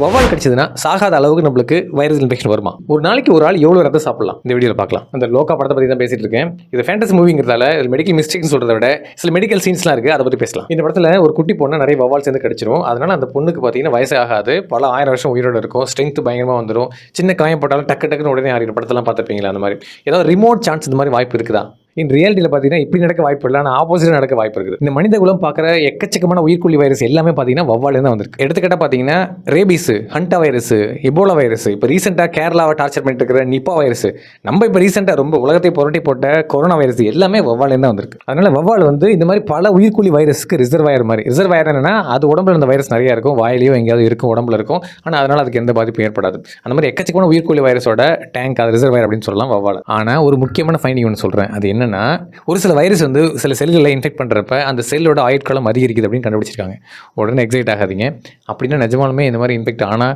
வவ்வால் கடிச்சதுன்னா சாகாத அளவுக்கு நம்மளுக்கு வைரஸ் இன்ஃபெக்ஷன் வருமா? ஒரு நாளைக்கு ஒரு ஆள் எவ்வளோ ரத்தம் சாப்பிடலாம்? இந்த வீடியோவில் பார்க்கலாம். அந்த லோக்கா படத்தை பற்றி தான் பேசிட்டு இருக்கேன். இது ஃபேண்டஸ் மூவிங்கிறதால மெடிக்கல் மிஸ்டேக்னு சொல்கிறத விட சில மெடிக்கல் சீன்ஸ்லாம் இருக்குது அதை பற்றி பேசலாம். இந்த படத்தில் ஒரு குட்டி பொண்ணை நிறைய வவ்வால் சேர்ந்து கடிச்சிரும். அதனால அந்த பொண்ணுக்கு பார்த்தீங்கன்னா வயசு ஆகாது. பல ஆயிரம் வருஷம் உயிரோட இருக்கும். ஸ்ட்ரென்த் பயங்கரமாக வந்துடும் சின்ன காயம் போட்டாலும் டக்கு டக்குன்னு உடனே ஆறு படத்தெல்லாம் பார்த்துருப்பீங்களா? அந்த மாதிரி. ஏதாவது ரிமோட் சான்ஸ் இந்த மாதிரி வாய்ப்பு இருக்குதா? இன் ரியாலிட்டியில் பார்த்தீங்கன்னா இப்படி நடக்க வாய்ப்பு இல்லை. ஆனால் ஆப்போசிட் நடக்க வாய்ப்பு இருக்குது. இந்த மனித குலம் பார்க்குற எக்கச்சக்கமான உயிர்கொல்லி வைரஸ் எல்லாமே பார்த்தீங்கன்னா வவ்வாலே தான் வந்திருக்கு. எடுத்துக்கிட்டால் பார்த்தீங்கன்னா rabies hanta virus Ebola virus இப்போ ரீசெண்டாக கேரளாவை டார்ச்சர் பண்ணிட்டு இருக்கிற நிப்பா வைரஸ் நம்ம இப்போ ரீசெண்டாக ரொம்ப உலகத்தை புரட்டி போட்ட கொரோனா வைரஸ் எல்லாமே வவ்வாலே தான் வந்திருக்கு. அதனால வவ்வால் வந்து இந்த மாதிரி பல உயிர்கொல்லி வைரஸ்க்கு ரிசர்வாயர் மாதிரி. ரிசர்வாயர் என்னன்னா அது உடம்புல இருந்த வைரஸ் நிறையா இருக்கும். வாயிலையோ எங்கேயாவது இருக்கும் உடம்புல இருக்கும். ஆனால் அதனால அதுக்கு எந்த பாதிப்பும் ஏற்படாது. அந்த மாதிரி எக்கச்சக்கமான உயிர்கொல்லி வைரஸோட டேங்க் அது ரிசர்வாயர் அப்படின்னு சொல்லலாம் வவ்வால் ஆனால் ஒரு முக்கியமான ஃபைண்டிங் ஒன்று சொல்கிறேன் அது என்னென்னா ஒரு சில வைரஸ் வந்து சில செல்களை இன்ஃபெக்ட் பண்ணுறப்ப அந்த செல்லோட ஆயுட்காலம் அதிகரிக்குது அப்படின்னு கண்டுபிடிச்சிருக்காங்க. உடனே எக்ஸைட் ஆகாதீங்க. அப்படின்னா நிஜமாலுமே இந்த மாதிரி இன்ஃபெக்ட் ஆனால்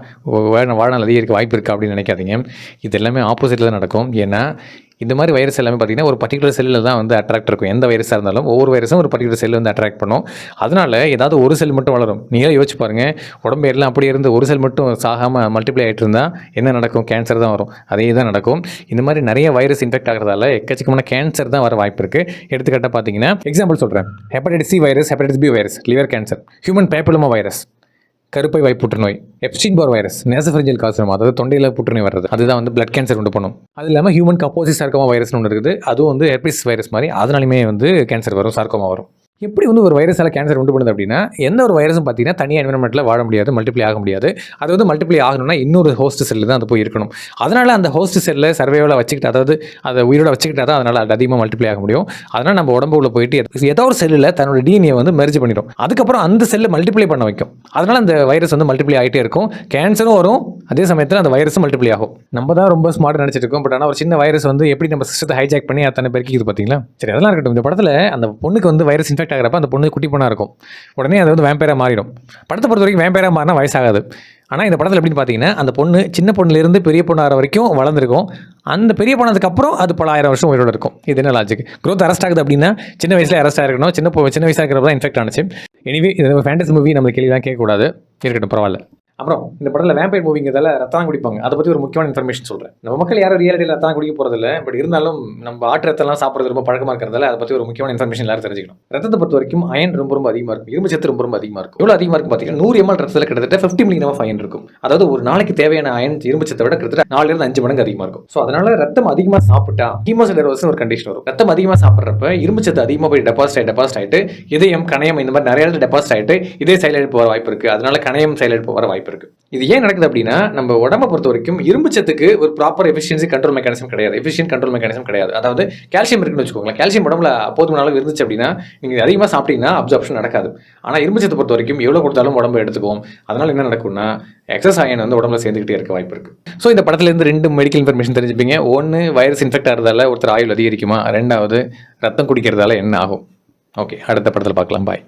வாழ்நாள் அதிகரிக்க வாய்ப்பு இருக்கா அப்படின்னு நினைக்காதீங்க. இது எல்லாமே ஆப்போசிட்டில் தான் நடக்கும். ஏன்னா இந்த மாதிரி வைரஸ் எல்லாமே பார்த்தீங்கன்னா ஒரு பர்டிகுலர் செல்லில் தான் வந்து அட்ராக்ட் இருக்கும். எந்த வைரஸாக இருந்தாலும் ஒவ்வொரு வைரஸும் ஒரு பர்டிகுலர் செல் வந்து அட்ராக்ட் பண்ணும். அதனால் ஏதாவது ஒரு செல் மட்டும் வளரும். நீங்களே யோசிச்சு பாருங்கள் உடம்பு எல்லாம் அப்படியே இருந்து ஒரு செல் மட்டும் சாகாமல் மல்டிப்ளை ஆகிட்டு இருந்தால் என்ன நடக்கும்? கேன்சர் தான் வரும். அதே தான் நடக்கும். இந்த மாதிரி நிறைய வைரஸ் இன்ஃபெக்ட் ஆகிறதால எக்கச்சக்கமான கேன்சர் தான் வர வாய்ப்பு இருக்குது எடுத்துக்கிட்டால் பார்த்தீங்கன்னா எக்ஸாம்பிள் சொல்கிறேன் hepatitis C virus hepatitis B virus liver cancer human papilloma virus கருப்பை வாய் புற்றுநோய் எப்ஸ்டின் பார் வைரஸ் நேசஃபரிஞ்சல் காசனம் அதாவது தொண்டையில் புற்றுநோய் வர்றது. அதுதான் வந்து பிளட் கேன்சர் உண்டு பண்ணும் அது இல்லாமல் ஹியூமன் கப்போசிஸ் சார்க்கோமா வைரஸ்னு ஒன்று இருக்குது. அதுவும் வந்து ஹெர்பிஸ் வைரஸ் மாதிரி அதனாலுமே வந்து கேன்சர் வரும் சார்க்கோமா வரும். எப்படி வந்து ஒரு வைரஸால் கேன்சர் உண்டு பண்ணுது அப்படின்னா எந்த ஒரு வைரஸும் பார்த்தீங்கன்னா தனியாக என்வரன்மெண்ட்டில் வாழ முடியாது மல்டிப்ளை ஆக முடியாது. அது வந்து மல்டிப்ளை ஆகணும்னா இன்னொரு ஹோஸ்ட் செல்லு தான் அது போய் இருக்கணும். அதனால் அந்த ஹோஸ்ட் செல்லை சர்வேவில் வச்சுக்கிட்டு அதாவது அதை உயிரோட வச்சுக்கிட்டா தான் அதனால் அது அதிகமாக மல்டிப்ளை ஆக முடியும். அதனால் நம்ம உடம்புல போயிட்டு ஏதோ ஒரு செல்லில் தன்னோட டிஎன்ஏ வந்து மெர்ஜ் பண்ணிடும். அதுக்கப்புறம் அந்த செல்லை மல்டிப்ளை பண்ண வைக்கும். அதனால் அந்த வைரஸ் வந்து மல்டிப்ளை ஆகிட்டே இருக்கும். கேன்சரும் வரும். அதே சமயத்தில் அந்த வைரஸும் மல்டிப்ளை ஆகும். நம்ம தான் ரொம்ப ஸ்மார்ட் நினச்சிட்டு இருக்கோம். பட் ஆனால் ஒரு சின்ன வைரஸ் வந்து எப்படி நம்ம சிஸ்டத்தை ஹைஜாக் பண்ணி அத்தனை பேருக்கு இது பார்த்தீங்களா சரி அதெல்லாம் இருக்கட்டும். இந்த படத்தில் அந்த பொண்ணுக்கு வந்து வைரஸ் இன்ஃபெக்ட் ஆகிறப்ப அந்த பொண்ணு குட்டி பொண்ணாக இருக்கும். உடனே அது வந்து வேம்பேராக மாறிடும். படத்தை பொறுத்த வரைக்கும் வேம்பேராக மாறினா வயசாகாது. ஆனால் இந்த படத்தில் எப்படின்னு பார்த்தீங்கன்னா அந்த பொண்ணு சின்ன பொண்ணுலேருந்து பெரிய பொண்ணு ஆகிற வரைக்கும் வளர்ந்துருக்கும். அந்த பெரிய பொண்ணதுக்கப்புறம் அது பல ஆயிரம் வருஷம் உயிரோடு இருக்கும். இது என்ன லாஜிக் க்ரோத் அரெஸ்ட் ஆகுது அப்படின்னா சின்ன வயசில் அரெஸ்ட் ஆகிருக்கணும் சின்ன சின்ன வயசாக இருக்கிறப்ப தான் இன்ஃபெக்ட் ஆனிச்சு. எனிவே இது ஃபேண்டஸ் மூவி நம்ம கேள்விலாம் கேட்கக்கூடாது. இருக்கட்டும் பரவாயில்ல. அப்புறம் இந்த படத்தில் வேம்பையர் மூவிங்கிறதால ரத்தம் குடிப்பாங்க. அதை பற்றி ஒரு முக்கியமான இன்ஃபர்மேஷன் சொல்கிறேன் நம்ம மக்கள் யாரும் ரியாலிட்டியில் ரத்தம் குடிக்க போகிறதில்ல பட் இருந்தாலும் நம்ம ஆட்டு ரத்தம்லாம் சாப்பிட்றது ரொம்ப பழக்கமாக இருக்கிறதால அதை பற்றி ஒரு முக்கியமான இன்ஃபர்மேஷன் எல்லாரும் தெரிஞ்சுக்கணும். ரத்தத்தை பொறுத்த வரைக்கும் அயன் ரொம்ப ரொம்ப அதிகமாக இருக்கும். இரும்பு சத்து ரொம்ப ரொம்ப அதிகமாக இருக்கும். எவ்வளோ அதிகமாக இருக்கும் பார்த்தீங்கன்னா நூறு எம்எல் ரத்தத்தில் கிட்டத்தட்ட ஃபிஃப்டி மில்லியன் ஆஃப் அயன் இருக்கும். அதாவது ஒரு நாளைக்கு தேவையான அயன் இரும்பு சத்தை விட கிட்டத்தட்ட நாலுலேருந்து அஞ்சு மடங்கு அதிகமாக இருக்கும். ஸோ அதனால ரத்தம் அதிகமாக சாப்பிட்டா ஹீமோசிடரோஸ் ஒரு கண்டிஷன் வரும். ரத்தம் அதிகமாக சாப்பிட்றப்ப இரும்பு சத்து அதிகமாக போய் டெபாசிட் ஆகி டெபாசிட் ஆகிட்டு இதயம் கணையம் இந்த மாதிரி நிறைய டெபாசிட் ஆகிட்டு இதே செயலிழப்பு வர வாய்ப்பு இருக்குது அதனால கணையம் செயலிழப்பு வர வாய்ப்பு இருக்குது இது ஏன் நடக்குது அப்படின்னா நம்ம உடம்பை பொறுத்த வரைக்கும் இரும்பு சத்துக்கு ஒரு ப்ராப்பர் எஃபிஷியன்சி கண்ட்ரோல் மெக்கானிசம் கிடையாது. எஃபிஷியன் கண்ட்ரோல் மெக்கானிசம் கிடையாது. அதாவது கால்சியம் இருக்குன்னு வச்சுக்கோங்களேன். கால்சியம் உடம்புல போதுமான அளவு இருந்துச்சு அப்படின்னா நீங்கள் அதிகமாக சாப்பிட்டீங்கன்னா அப்சர்ப்ஷன் நடக்காது. ஆனால் இரும்பு சத்து பொறுத்த வரைக்கும் எவ்வளோ கொடுத்தாலும் உடம்பு எடுத்துக்கும். அதனால என்ன நடக்கும்னா எக்ஸஸ் அயன் வந்து உடம்புல சேர்ந்துக்கிட்டே இருக்க வாய்ப்பு இருக்கு. ஸோ இந்த படத்துல இருந்து ரெண்டு மெடிக்கல் இன்ஃபர்மேஷன் தெரிஞ்சுப்பீங்க. ஒன்று வைரஸ் இன்ஃபெக்ட் ஆகிறதால ஒருத்தர் ஆயுள் அதிகரிக்குமா? ரெண்டாவது ரத்தம் குடிக்கிறதால என்ன ஆகும்? ஓகே அடுத்த படத்தில் பார்க்கலாம். பாய்